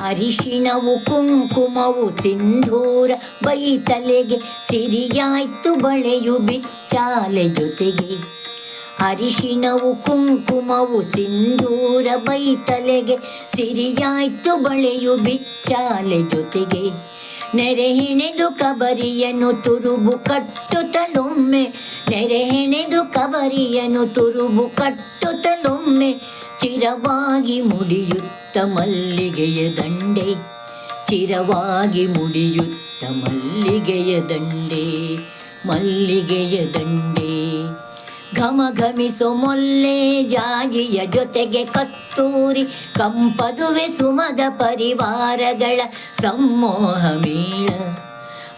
ಅರಿಶಿಣವು ಕುಂಕುಮವು ಸಿಂಧೂರ ಬೈತಲೆಗೆ ಸಿರಿಯಾಯ್ತು ಬಳೆಯು ಬಿಚ್ಚಾಲೆ ಜೊತೆಗೆ. ಅರಿಶಿಣವು ಕುಂಕುಮವು ಸಿಂಧೂರ ಬೈತಲೆಗೆ ಸಿರಿಯಾಯ್ತು ಬಳೆಯು ಬಿಚ್ಚಾಲೆ ಜೊತೆಗೆ. ನೆರೆಹೆಣೆದು ಕಬರಿಯನು ತುರುಬು ಕಟ್ಟುತ್ತಲೊಮ್ಮೆ ನೆರೆಹೆಣೆದು ಕಬರಿಯನು ತುರುಬು ಕಟ್ಟುತ್ತಲೊಮ್ಮೆ ಚಿರವಾಗಿ ಮುಡಿಯುತ್ತ ಮಲ್ಲಿಗೆಯ ದಂಡೆ. ಚಿರವಾಗಿ ಮುಡಿಯುತ್ತ ಮಲ್ಲಿಗೆಯ ದಂಡೆ ಮಲ್ಲಿಗೆಯ ದಂಡೆ. ಘಮ ಘಮಿಸೋ ಮೊಲ್ಲೆ ಜಾಗಿಯ ಜೊತೆಗೆ ಕಸ್ತೂರಿ ಕಂಪದುವೆ ಸುಮದ ಪರಿವಾರಗಳ ಸಮೋಹ ಮೇಳ.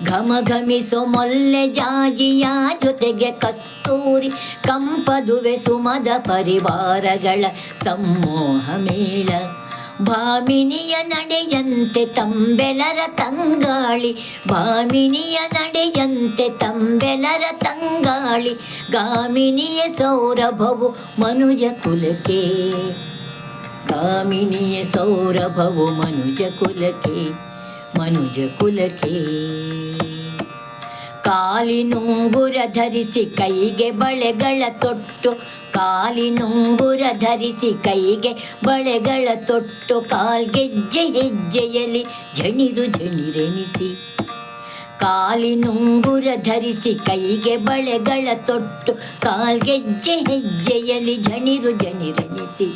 ಘಮ ಘಮಿಸೋ ಮೊಲ್ಲೆ ಜಾಜಿಯ ಜೊತೆಗೆ ಕಸ್ತೂರಿ ಕಂಪದುವೆ ಸುಮದ ಪರಿವಾರಗಳ ಸಮೋಹ ಮೇಳ. ಭಾಮಿನಿಯ ನಡೆಯಂತೆ ತಂಬೆಲರ ತಂಗಾಳಿ, ಭಾಮಿನಿಯ ನಡೆಯಂತೆ ತಂಬೆಲರ ತಂಗಾಳಿ, ಗಾಮಿನಿಯ ಸೌರಭವು ಮನುಜ ಕುಲಕೆ ಗಾಮಿನಿಯ ಸೌರಭವು ಮನುಜ ಕುಲಕ್ಕೆ. ಮನುಜ ಕುಲಕ್ಕೆ. ಕಾಲಿನುಂಗುರ ಧರಿಸಿ ಕೈಗೆ ಬಳೆಗಳ ತೊಟ್ಟು ಕಾಲಿನುಂಗುರ ಧರಿಸಿ ಕೈಗೆ ಬಳೆಗಳ ತೊಟ್ಟು, ಕಾಲ್ಗೆಜ್ಜೆ ಹೆಜ್ಜೆಯಲ್ಲಿ ಝಣಿರು ಝಣಿರೆನಿಸಿ ಕಾಲಿನುಂಗುರ ಧರಿಸಿ ಕೈಗೆ ಬಳೆಗಳ ತೊಟ್ಟು, ಕಾಲ್ಗೆಜ್ಜೆ ಹೆಜ್ಜೆಯಲ್ಲಿ ಝಣಿರು ಝಣಿರೆನಿಸಿ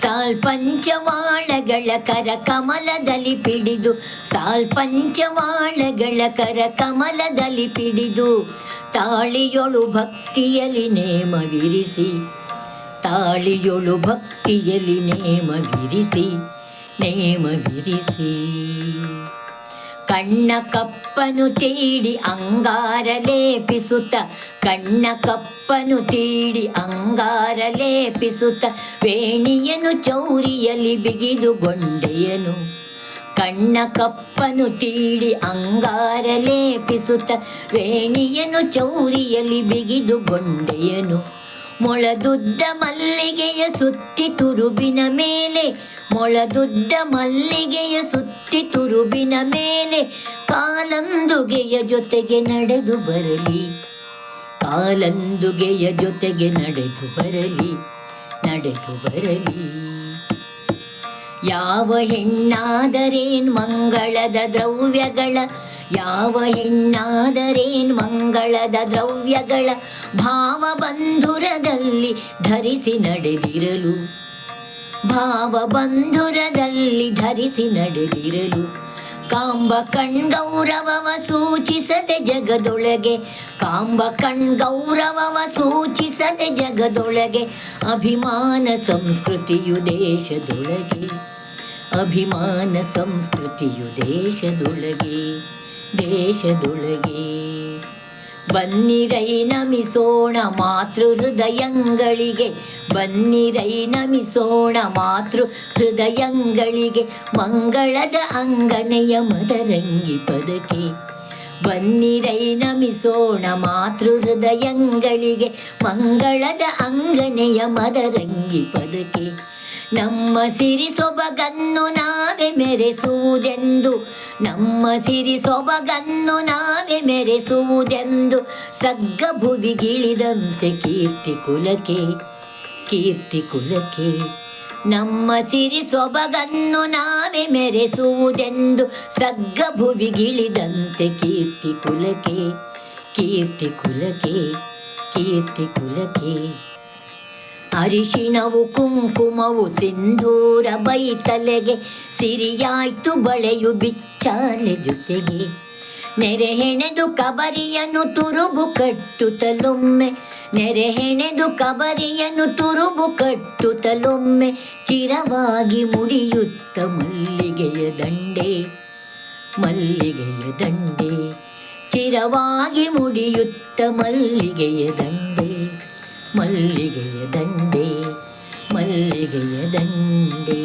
ಸಾಲ್ ಪಂಚವಾಳಗಳ ಕರ ಕಮಲದಲ್ಲಿ ಪಿಡಿದು ಸಾಲ್ ಪಂಚವಾಳಗಳ ಕರ ಕಮಲದಲ್ಲಿ ಪಿಡಿದು, ತಾಳಿಯೊಳು ಭಕ್ತಿಯಲ್ಲಿ ನೇಮವಿರಿಸಿ, ತಾಳಿಯೊಳು ಭಕ್ತಿಯಲ್ಲಿ ನೇಮವಿರಿಸಿ ನೇಮವಿರಿಸಿ. ಕಣ್ಣ ಕಪ್ಪನು ತೀಡಿ ಅಂಗಾರ ಲೇಪಿಸುತ್ತ ಕಣ್ಣ ಕಪ್ಪನು ತೀಡಿ ಅಂಗಾರ ಲೇಪಿಸುತ್ತ ವೇಣಿಯನು ಚೌರಿಯಲ್ಲಿ ಬಿಗಿದು ಗೊಂಡೆಯನು ಕಣ್ಣ ಕಪ್ಪನು ತೀಡಿ ಅಂಗಾರ ಲೇಪಿಸುತ್ತ ವೇಣಿಯನು ಚೌರಿಯಲ್ಲಿ ಬಿಗಿದು ಗೊಂಡೆಯನು ಮೊಳದುದ್ದ ಮಲ್ಲಿಗೆಯ ಸುತ್ತಿ ತುರುಬಿನ ಮೇಲೆ, ಮೊಳದುದ್ದ ಮಲ್ಲಿಗೆಯ ಸುತ್ತಿ ತುರುಬಿನ ಮೇಲೆ ಕಾಲಂದುಗೆಯ ಜೊತೆಗೆ ನಡೆದು ಬರಲಿ. ಕಾಲಂದುಗೆಯ ಜೊತೆಗೆ ನಡೆದು ಬರಲಿ ನಡೆದು ಬರಲಿ. ಯಾವ ಹೆಣ್ಣಾದರೇನ್ ಮಂಗಳದ ದ್ರವ್ಯಗಳ ಯಾವ ಹೆಣ್ಣಾದರೇನ್ ಮಂಗಳದ ದ್ರವ್ಯಗಳ ಭಾವ ಬಂಧುರದಲ್ಲಿ ಧರಿಸಿ ನಡೆದಿರಲು? ಭಾವ ಬಂಧುರದಲ್ಲಿ ಧರಿಸಿ ನಡೆದಿರಲು? ಕಾಂಬ ಕಣ್ಗೌರವವ ಸೂಚಿಸದೆ ಜಗದೊಳಗೆ, ಕಾಂಬ ಕಣ್ಗೌರವವ ಸೂಚಿಸದೆ ಜಗದೊಳಗೆ, ಅಭಿಮಾನ ಸಂಸ್ಕೃತಿಯು ದೇಶದೊಳಗೆ, ಅಭಿಮಾನ ಸಂಸ್ಕೃತಿಯು ದೇಶದೊಳಗೆ. ದೇಶದೊಳಗೆ. ಬನ್ನಿರೈ ನಮಿಸೋಣ ಮಾತೃ ಹೃದಯಂಗಳಿಗೆ ಬನ್ನಿರೈ ನಮಿಸೋಣ ಮಾತೃ ಹೃದಯಂಗಳಿಗೆ ಮಂಗಳದ ಅಂಗನೆಯ ಮದರಂಗಿ ಪದಕೆ. ಬನ್ನಿರೈ ನಮಿಸೋಣ ಮಾತೃ ಹೃದಯಂಗಳಿಗೆ ಮಂಗಳದ ಅಂಗನೆಯ ಮದರಂಗಿ ಪದಕೆ. ನಮ್ಮ ಸಿರಿ ಸೊಬಗನ್ನು ನಾವೇ ಮೆರೆಸುವುದೆಂದು ನಮ್ಮ ಸಿರಿ ಸೊಬಗನ್ನು ನಾವೇ ಮೆರೆಸುವುದೆಂದು ಸಗ್ಗ ಭುವಿಗಿಳಿದಂತೆ ಕೀರ್ತಿ ಕುಲಕೆ ಕೀರ್ತಿ ಕುಲಕೆ ನಮ್ಮ ಸಿರಿ ಸೊಬಗನ್ನು ನಾವೇ ಮೆರೆಸುವುದೆಂದು ಸಗ್ಗ ಭುವಿಗಿಳಿದಂತೆ ಕೀರ್ತಿ ಕುಲಕೆ ಕೀರ್ತಿ ಕುಲಕೆ ಕೀರ್ತಿ ಕುಲಕ್ಕೆ. ಅರಿಶಿಣವು ಕುಂಕುಮವು ಸಿಂಧೂರ ಬೈತಲೆಗೆ ಸಿರಿಯಾಯ್ತು ಬಳೆಯು ಬಿಚ್ಚಾಲೆ ಜೊತೆಗೆ. ನೆರೆಹೆಣೆದು ಕಬರಿಯನ್ನು ತುರುಬು ಕಟ್ಟುತ್ತಲೊಮ್ಮೆ ನೆರೆಹೆಣೆದು ಕಬರಿಯನ್ನು ತುರುಬು ಕಟ್ಟುತ್ತಲೊಮ್ಮೆ, ಚಿರವಾಗಿ ಮುಡಿಯುತ್ತ ಮಲ್ಲಿಗೆಯ ದಂಡೆ ಮಲ್ಲಿಗೆಯ ದಂಡೆ, ಚಿರವಾಗಿ ಮುಡಿಯುತ್ತ ಮಲ್ಲಿಗೆಯ ದಂಡೆ. ಮಲ್ಲಿಗೆಯ ದಂಡೆ ಮಲ್ಲಿಗೆಯ ದಂಡೆ.